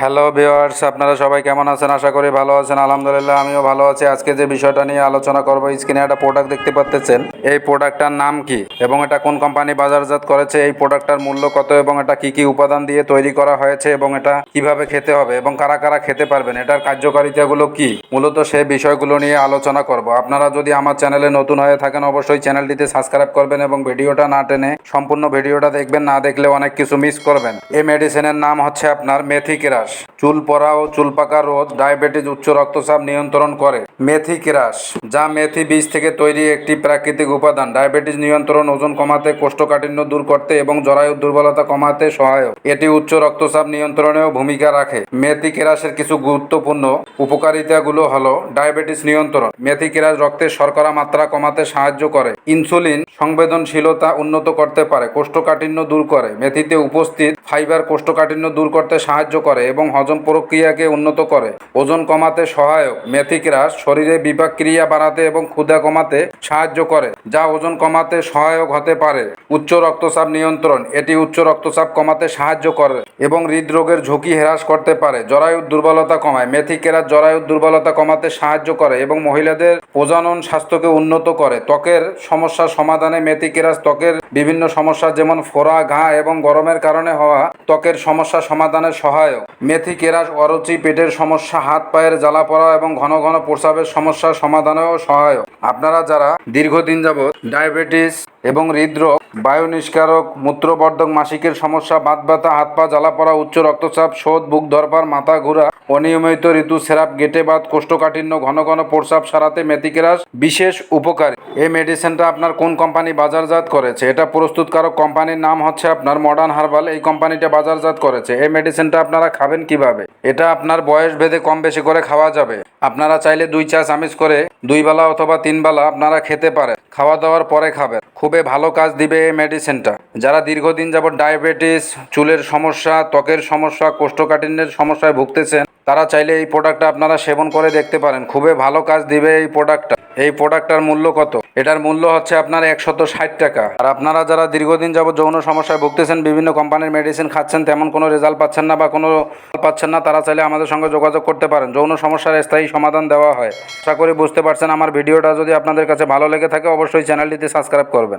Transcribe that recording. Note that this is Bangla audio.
হ্যালো ভিওয়ার্স আপনারা সবাই কেমন আছেন? আশা করি ভালো আছেন। আলহামদুলিল্লাহ, আমিও ভালো আছি। আজকে যে বিষয়টা নিয়ে আলোচনা করব স্ক্রিনে একটা প্রোডাক্ট দেখতে পাচ্ছেন। এই প্রোডাক্টটার নাম কি? এবং এটা কোন কোম্পানি বাজারজাত করেছে? এই প্রোডাক্টটার মূল্য কত? এবং এটা কি কি উপাদান দিয়ে তৈরি করা হয়েছে? এবং এটা কীভাবে খেতে হবে? এবং কারা কারা খেতে পারবেন? এটার কার্যকারিতাগুলো কি? মূলত সেই বিষয়গুলো নিয়ে আলোচনা করব। আপনারা যদি আমার চ্যানেলে নতুন হয়ে থাকেন, অবশ্যই চ্যানেলটিতে সাবস্ক্রাইব করবেন এবং ভিডিওটা না টেনে সম্পূর্ণ ভিডিওটা দেখবেন। না দেখলে অনেক কিছু মিস করবেন। এই মেডিসিনের নাম হচ্ছে আপনার মেথি কেরাস চুল পড়া ও চুল পাকা রোধ ডায়াবেটিস, উচ্চ রক্তচাপ নিয়ন্ত্রণ করে। মেথি কেরাস যা মেথি বীজ থেকে তৈরি একটি প্রাকৃতিক উপাদান। ডায়াবেটিস নিয়ন্ত্রণ, ওজন কমাতে, কোষ্ঠকাঠিন্য দূর করতে এবং জরায়ু দুর্বলতা কমাতে সহায়ক। এটি উচ্চ রক্তচাপ নিয়ন্ত্রণেও ভূমিকা রাখে। মেথি কেরাসের কিছু গুরুত্বপূর্ণ উপকারিতাগুলো হলো ডায়াবেটিস নিয়ন্ত্রণ। মেথি কেরাস রক্তের শর্করা মাত্রা কমাতে সাহায্য করে। ইনসুলিন সংবেদনশীলতা উন্নত করতে পারে, কোষ্ঠকাঠিন্য দূর করে। মেথিতে উপস্থিত ফাইবার কোষ্ঠকাঠিন্য দূর করতে সাহায্য করে এবং হজম প্রক্রিয়াকে উন্নত করে। ওজন কমাতে সহায়ক। মেথি কেরাস শরীরে বিপাক ক্রিয়া বাড়াতে এবং ক্ষুধা কমাতে সাহায্য করে, যা ওজন কমাতে সহায়ক হতে পারে। উচ্চ রক্তচাপ নিয়ন্ত্রণ, এটি উচ্চ রক্তচাপ কমাতে সাহায্য করে এবং হৃদরোগের ঝুঁকি হ্রাস করতে পারে। জরায়ুর দুর্বলতা কমায়। মেথি কেরাস জরায়ুর দুর্বলতা কমাতে সাহায্য করে এবং মহিলাদের প্রজনন স্বাস্থ্যকে উন্নত করে। ত্বকের সমস্যার সমাধানে মেথি কেরাস ত্বকের বিভিন্ন সমস্যা যেমন ফোড়া, ঘা এবং গরমের কারণে হওয়া ত্বকের সমস্যা সমাধানে সহায়ক। মেথি কেরাস অরুচি, পেটের সমস্যা, হাত পায়ের জ্বালা পড়া এবং ঘন ঘন প্রস্রাবের সমস্যার সমাধানেও সহায়ক। আপনারা যারা দীর্ঘদিন যাবৎ ডায়াবেটিস এবং হৃদরোগ বায়ু নিষ্কারক মূত্রবর্ধক মাসিকের সমস্যা, বাত ব্যথা, হাত পা জ্বালা পড়া, উচ্চ রক্তচাপ শোধ বুক ধরপার মাথা ঘোরা, অনিয়মিত ঋতু সেরাপ, গেটে বাত, কোষ্ঠকাঠিন্য, ঘন ঘন প্রস্রাব সারাতে মেথিকেরাস বিশেষ উপকারী। এই মেডিসিনটা আপনার কোন কোম্পানি বাজারজাত করেছে? এটা প্রস্তুতকারক কোম্পানির নাম হচ্ছে আপনার মডার্ন হার্বাল এই কোম্পানিটা বাজারজাত করেছে। এই মেডিসিনটা আপনারা খাবেন কীভাবে? এটা আপনার বয়স ভেদে কম বেশি করে খাওয়া যাবে। আপনারা চাইলে দুই চা চামচ করে দুই বেলা অথবা তিন বেলা আপনারা খেতে পারেন। খাওয়া দাওয়ার পরে খাবেন। খুবই ভালো কাজ দিবে এই মেডিসিনটা যারা দীর্ঘদিন যাবত ডায়াবেটিস চুলের সমস্যা, ত্বকের সমস্যা, কোষ্ঠকাঠিন্যের সমস্যায় ভুগতেছেন, তারা চাইলে এই প্রোডাক্টটা আপনারা সেবন করে দেখতে পারেন। খুবই ভালো কাজ দিবে এই প্রোডাক্টটা এই প্রোডাক্টটার মূল্য কত? এটার মূল্য হচ্ছে আপনার একশত ষাট টাকা। আর আপনারা যারা দীর্ঘদিন যাবত যৌন সমস্যায় ভুগতেছেন, বিভিন্ন কোম্পানির মেডিসিন খাচ্ছেন, তেমন কোনো রেজাল্ট পাচ্ছেন না বা কোনো পাচ্ছেন না, তারা চাইলে আমাদের সঙ্গে যোগাযোগ করতে পারেন। যৌন সমস্যার স্থায়ী সমাধান দেওয়া হয়। আশা করি বুঝতে পারছেন আমার ভিডিওটা। যদি আপনাদের কাছে ভালো লেগে থাকে, অবশ্যই চ্যানেলটিতে সাবস্ক্রাইব করবেন।